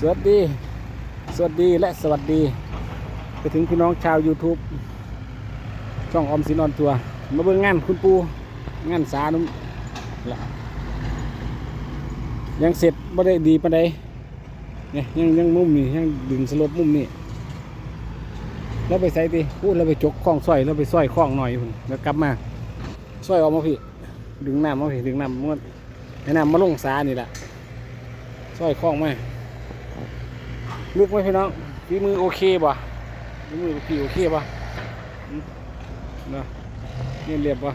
สวัสดี สวัสดีและสวัสดี ไปถึงพี่น้องชาว YouTube ช่องออมสินออนทัวร์มาเบิ่งงานคุณปูงานสานุ่มยังเสร็จบ่ได้ดีปานใดเนี่ยยังยังมุมนี่ยังดึงสลบมุมนี่แล้วไปใส่ติพูดแล้วไปจกคล้องสร้อยแล้วไปสร้อยคล้องหน่อยพุ่นแล้วกลับมาสร้อยออกมาพี่ ดึงน้ำมาพี่ดึงน้ำมันให้น้ำมาลงสานี่แหละสร้อยคล้องมา ลึกไหมพี่น้องฝีมือโอเคป่ะฝีมือพี่โอเคป่ะนะเรียบเรียบป่ะ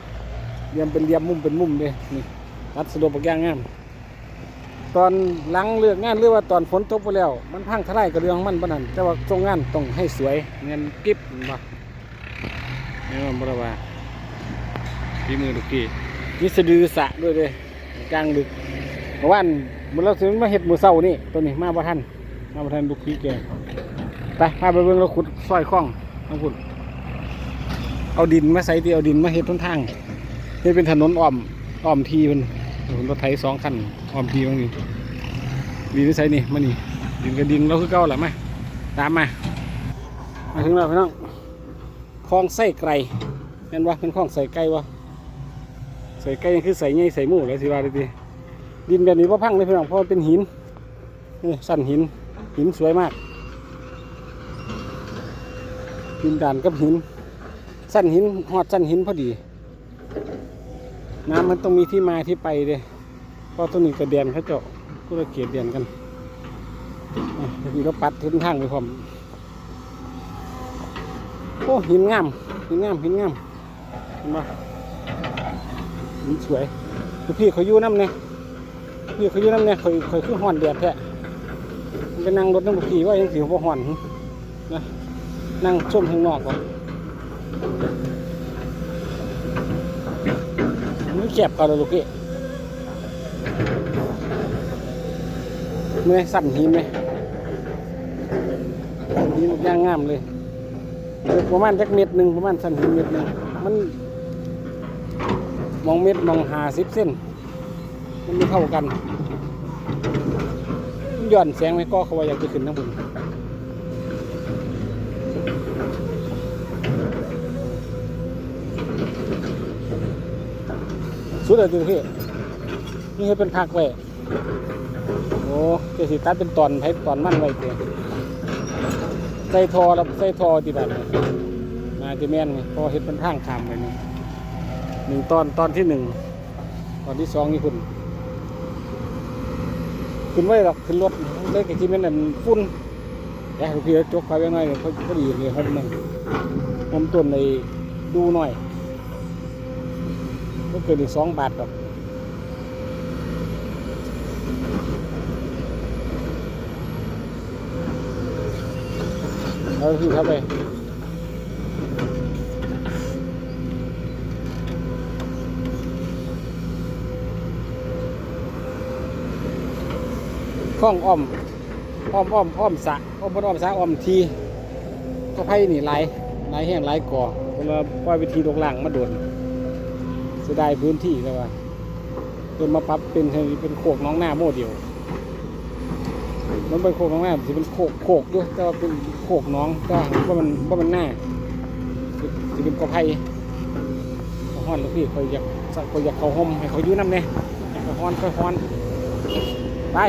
เรียมเป็นเรียบมุมเป็นมุมเลยนี่รัดสะดวกบักอย่างงามตอนหลังเลือกงานหรือว่าตอนฝนตกไปแล้ว มันพังทลายกระเรื่องมันปานนั้นแต่ว่าตรงงานต้องให้สวยเงินกิ๊บเห็นป่ะนี่มันบรว่าฝีมือลูกพี่นี่สะดือสะด้วยเลยกลางดึกวานเมื่อเราถึงมาเห็ดมือเศร้านี่ตัวนี้มาบ่ทัน มาบ่ทันลูกพี่แกไปพาไปเบิ่งเราขุดซอยคล้องทั้งขุด เอาดินมาใส่ที่เอาดินมาเห็ดต้นทางนี่เป็นถนนอ้อมอ้อมทีเป็นรถไถสองคันอ้อมทีบางนี้ดินใส่นี่มานี่ดินกับดินเราคือเก่าแหละมาตามมามาถึงแล้วพี่น้องคลองไส้ไก่เห็นวะเป็นคลองใส่ไก่วะใส่ไก่ยังคือใส่ไงใส่หมูเลยสิว่าดีดินแบบนี้ว่าพังเลยพี่น้องเพราะเป็นหินนี่สั้นหิน หินสวยมากดินด่านกับหิน สั้นหินหอดสั้นหินพอดี น้ำมันต้องมีที่มาที่ไปเลยเพราะต้นนี้กระเดียนเขาเจาะก็ระเกียดเดียนกันอะเดี๋ยวพี่ก็ปัดทิ้งทางไปพร้อมโอ้หินงามหินงามหินงามเห็นปะมันสวยพี่เขาอยู่น้ำเนี่ยพี่เขาอยู่น้ำเนี่ยเคยเคยขึ้นห่อนแดดแท้ ไปนั่งรถน้ำพี่ว่ายังสิวบ่หอนนะนั่งชมข้างนอกก่อนมันแคบก่าเลยลูกพี่เมื่อสั่นหินไหมสั่นหินย่างงามเลยประมาณจักเม็ดหนึ่งประมาณสั่นหินเม็ดหนึ่งมันมองเม็ดมองหาสิบเส้น มันไม่เท่ากัน ย่อนแสงไหมก็เขาว่าอยากจะขึ้นทั้งบุญสุดเลยจริงพี่นี่ให้เป็นพักไว้โอ้เจสิตัดเป็นตอนให้ตอนมั่นไว้เตียใส่ทอแล้วใส่ทอที่แบบมาจะแม่นไงพอเห็ดเป็นทางขามไปนี่หนึ่งตอนตอนที่หนึ่งตอนที่สองนี่คุณ ขึ้นไว้หรอกขึ้นรถเลขที่มันนั่นฝุ่นอยากให้พี่จกไปไว้หน่อยเขาก็ดีเลยครับนั่นผมต้นในดูหน่อยก็เกินอีกสองบาทหรอกเอาพี่เข้าไป ข้องอ้อมอ้อมอ้อมอ้อมสะอ้อมบนอ้อมสะอ้อมทีก็ไผ่นี่หลายหลแห้งหลก่อเวลาปล่อยไปทีลงล่างมาโดนเสียดายพื้นที่ก็ว่าจนมาปรับเป็นเป็นโคกน้องหน้าโมเดียว มันเป็นโคกน้องหน้าสิเป็นโคกโคกด้วยแต่ว่าเป็นโคกน้องก็ว่ามันว่ามันหน้าสิเป็นกอไผ่ก็ฮ้อนลูกพี่คอยอยากคอยอยากเขาห่มให้เขายู่น้ำเนี่ยอยข้อนคอยฮ้อนไป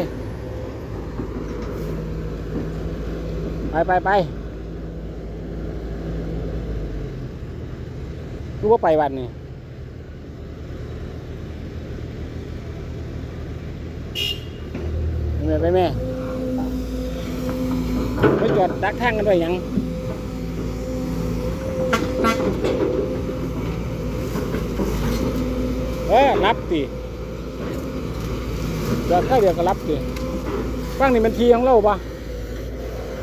ไปไปไปรู้ว่าไปวันนี้แม่ไปแม่ไปจอดดักทางกันด้วยยังเออรับติจอดข้าวเดียวก็รับติฟังนี่มันทีของเราปะ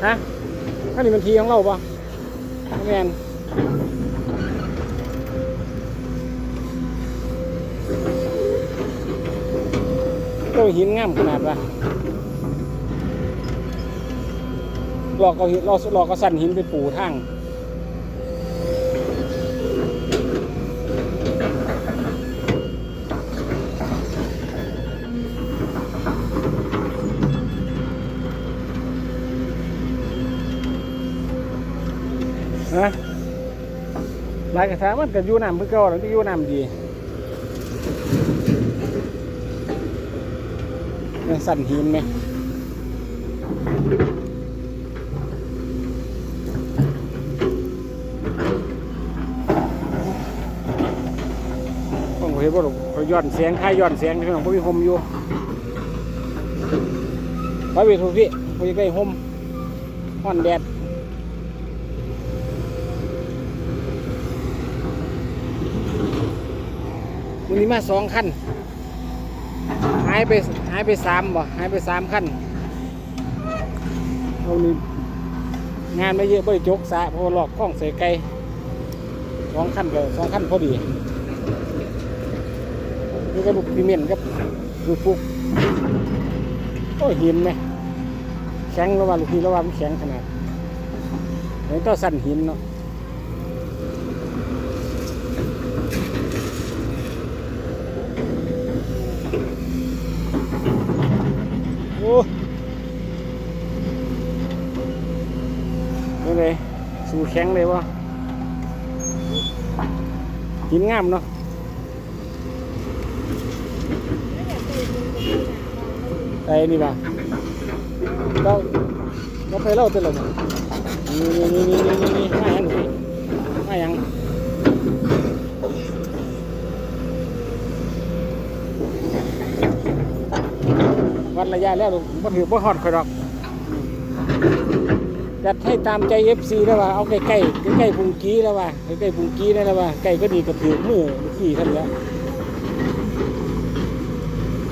ฮะ ข้านี้มันทีของเราปะแมนตัวหินงามขนาดปะหลอกเราหลอกก็สั่นหินไปปูทาง นะลายกระทะมันก็อยู่น้ำเพื่อเก่าแล้วที่อยู่น้ำดีเนี่ยสั่นหินไหมต้องเห็นว่าเขาย้อนเสียงค่ายย้อนเสียงที่ของพวกพี่คมอยู่ไปเวทุกพี่พวกใกล้ห่มห่อนแดด วันนี้มาสองคันหายไปหายไปสามบ่หายไปสามคันเอานี่งานไม่เยอะไม่จกสะเพราะหลอกข้องใส่ไก่สองคันเลยสองคันพอดีนี่ก็ลูกพิเมนกับลูกฟุกโอ้หินไหมแข็งระหว่างลูกพี่ระหว่างมันแข็งขนาดนี่ต้อสั่นหินเนาะ โอ้ นี่เลยสู่แข็งเลยวะหินงามเนาะไอ้นี่ป่ะเราเราไปเล่าเต็มเลยนี่นี่นี่นี่นี่นี่มาอย่างนี้มาอย่างวัดระยะแล้วบ่ถือบ่ฮอดคอยดอก จัดให้ตามใจ FC แล้วว่าเอาใกล้ๆใกล้ๆพุงกี้แล้วว่าใกล้ๆพุงกี้นั่นแล้วว่าใกล้ก็ดีกับถือมือขี่ท่านแล้ว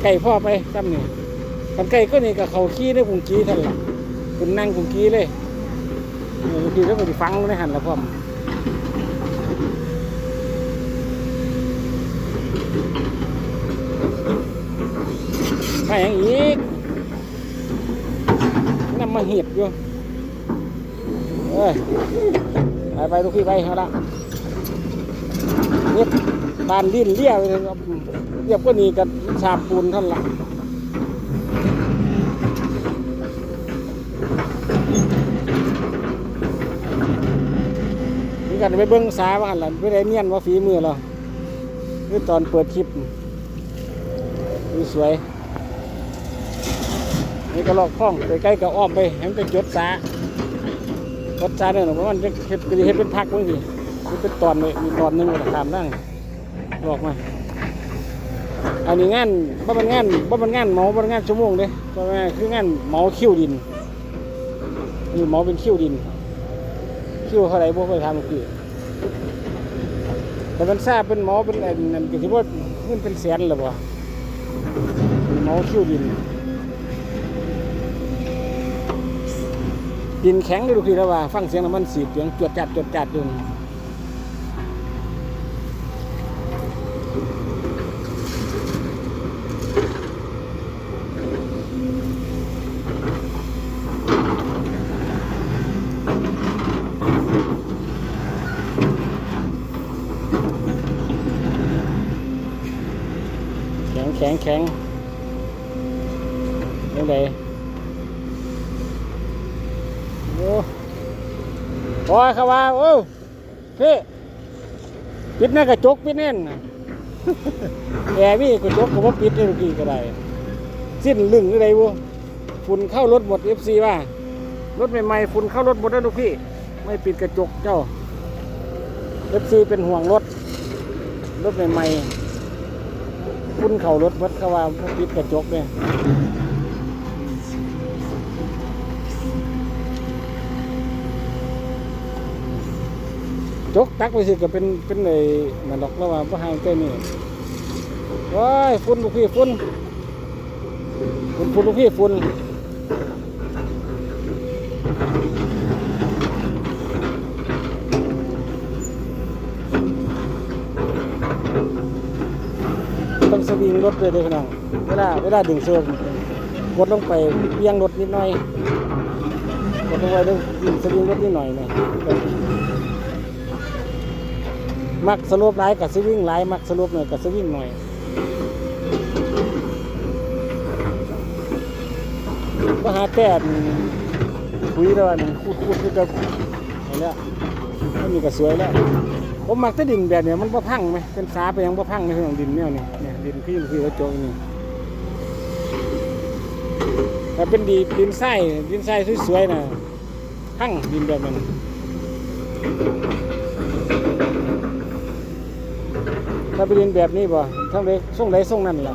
ไก่พ่อไปซ้ำนี่กันไก่ก็นี่กับเขาขี้ได้พุงกี้ท่านละคุณนั่งพุงกี้เลยนี่บางทีก็ไปฟังในหันละพ่อมมาอย่างอีกน้ำมาเห็บอยู่ อ้ยไปไปทุกที่ไปเอาละนี่บานดินเรียบเลยครับเรียบก็นี่กับชาบปูนท่านละนี่กันไปเบิ้งสาว่าหันละไม่ได้เนียนว่าฝีมือเราคือตอนเปิดคลิปนี่สวยนี่ก็ลอกคล้องไปใกล้กับอ้อมไปให้มันเป็นจดสา รถสาเนี่ยเพราะมันจะเห็ดเห็ดเป็นพักบางทีมันเป็นตอนเลยมีตอนหนึงตามนั่งลอกมาอันนี้งานบ่เป็นงานบ่เป็นงานเหมาบ่เป็นงานชั่วโมงเด้บ่เป็นงานคืองานเหมาคิวดินนี่เหมาเป็นคิวดินคิวเท่าไรบ่เคยทำเมื่อกี้แต่มันทราบเป็นหมอเป็นอันนั้นก็ถือว่าเงินเป็นแสนหรือเปล่าเหมาคิวดิน ดินแข็งเลยดูพี่แล้วว่า ฟังเสียงน้ำมันสีเสียงจวดจัดจวดจัดอยู่แข็งแข็งแข็งยังไง โอ้ โอ้ยเขาว่าโอ้พี่ปิดหน้ากระจกปิดแน่นแอร์พี่กระจกก็ว่าปิดได้ทุกทีก็ได้สิ้นลึงอะไรวะฝุ่นเข้ารถหมดเอฟซีว่ารถใหม่ๆฝุ่นเข้ารถหมดแล้วทุกพี่ ไม่ปิดกระจกเจ้าเอฟซีเป็นห่วงรถ รถใหม่ๆฝุ่นเข้ารถหมดเขาว่าบ่ปิดกระจกเนี่ย จกตักไปสิก็เป็นเป็นไอ้นั่นดอกแล้วว่าบ่ห่างเกินนี่ว้ายฝุ่นลูกพี่ฝุ่นฝุ่นฝุ่นลูกพี่ฝุ่นต้องสวิงรถเลยเด้อพี่น้องเวลาเวลาดึงเชือกดลงไปเบี่ยงรถนิดหน่อยกดลงไปด้อดึงสวิงรถนิดหน่อยหน่อย มักสรุปหลายกับสวิ่งหลายมักสรุปหน่อยกับสวิ่งหน่อยก็หาแต่คุยแล้วนี่คูดคูดคือกับอะไรเนี่ยนี่ก็สวยแล้วผมมักแต่ดินแบบเนี้ยมันบ่พังไหมเป็นสาไปยังบ่พังในเรื่องดินแนวนี้เนี่ยดินพี่พี่แล้วโจกนี่แต่เป็นดีดินทรายดินทรายสวยๆนะพังดินแบบนั้น ถ้าเป็นดินแบบนี้บ่ทั้งใดส่งใดส่งนั่นล่ะ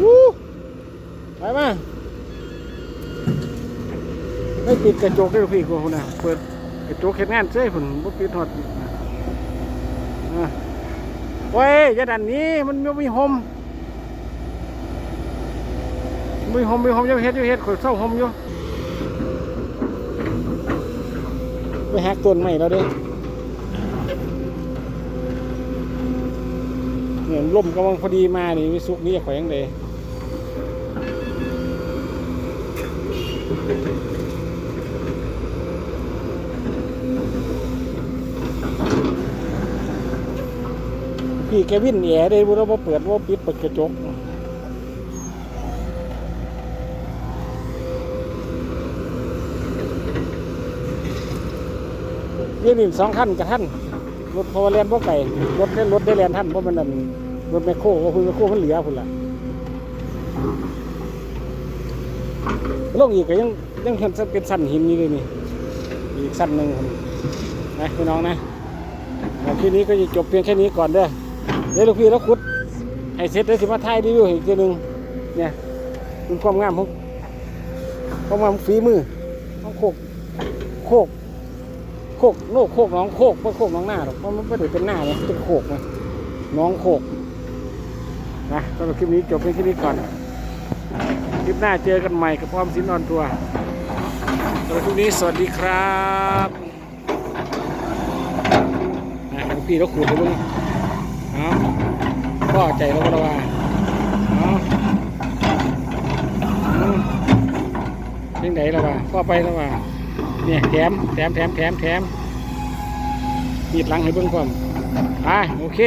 วู้ไปมาไม่ปิดกระจกด้วยพี่กูนะเปิดกระจกเห็นงานเจ้ผุนบ่ปิดหอดอะโอ้ยยาดันนี้มันไม่มีหมมีหมมีหมยังเฮ็ดอยู่เฮ็ดข่อยเศร้าหมอยู่ไปหักต้นใหม่แล้วเด้ เนี่ยลมกำลังพอดีมานี่มีสุกนี่แข่อยยังไดพี่แกวินแย่ได้บ่แล้วบ่เปิดบ่ปิดเปิดกระจกเรียกนี่สองขั้นกับท่าน รถพอเรียนพวกไก่รถได้รถได้เรียนท่านเพราะมันนั่นรถแมคโครก็คือแมคโครมันเหลือพุ่นละลงอีกก็ยังยังเห็นเป็นสันหินนี่เลยนี่อีกสั้นหนึ่งนะพี่น้องนะแล้วทีนี้ก็จะจบเพียงแค่นี้ก่อนเด้อเดี๋ยวลูกพี่แล้วขุดให้เสร็จได้สิมาถ่ายรีวิวอีกทีหนึ่งเนี่ยเป็นความงามของความงามฝีมือของโคกโคก กโลกโคกน้องโคกไม่โคกน้องหน้าหรอกมันไม่ได้เป็นหน้าเลยเป็นโคกนะน้องโคกนะสำหรับคลิปนี้จบเพียงแค่นี้ก่อน คลิปหน้าเจอกันใหม่กับความสินออนทัวร์สำหรับคลิปนี้สวัสดีครับนะพี่เราขูดไปบ้างเอาพ่อใจเราก็ระว่าเอาอืมเพียงไหนระว่าพ่อไประว่า เนี่ยแถมแถมแถมแถมแถมมีดหลังให้เบิ่งพร้อมไปโอเค